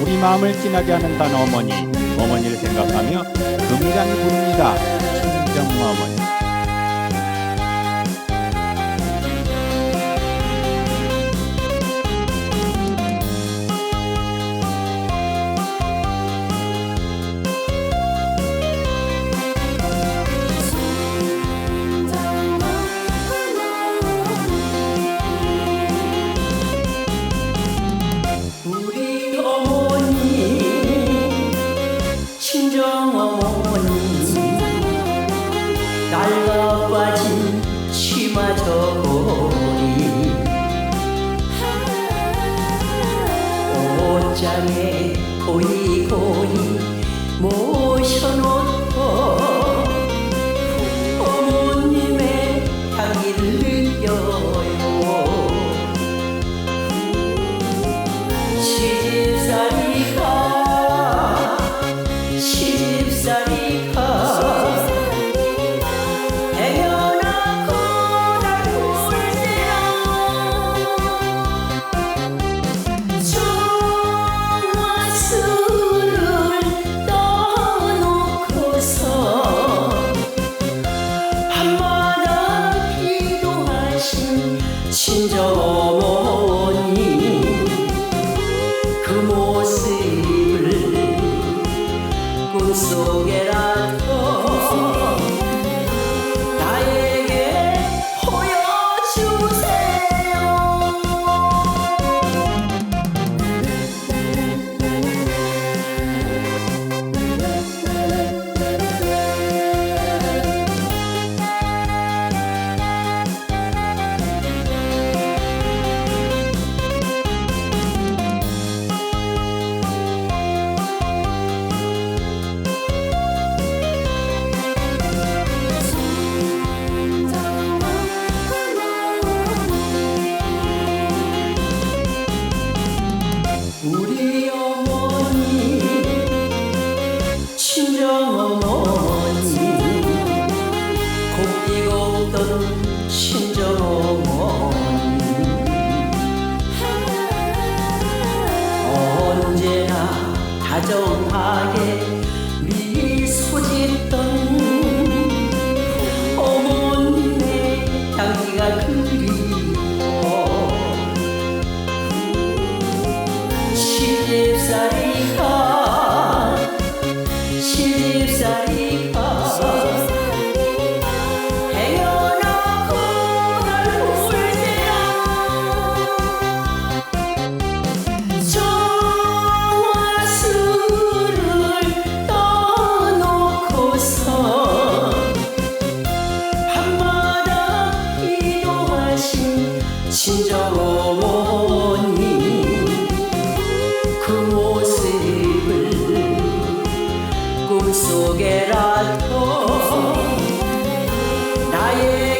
우리 마음을 진하게 하는 단어 어머니, 어머니를 생각하며 금장이 부릅니다. 친정 어머니. 친정 어머니. 낡아 빠진 치마 저고리. 옷장에 언제나 다정하게 친정 어머니 그 모습을 꿈속에라도 나의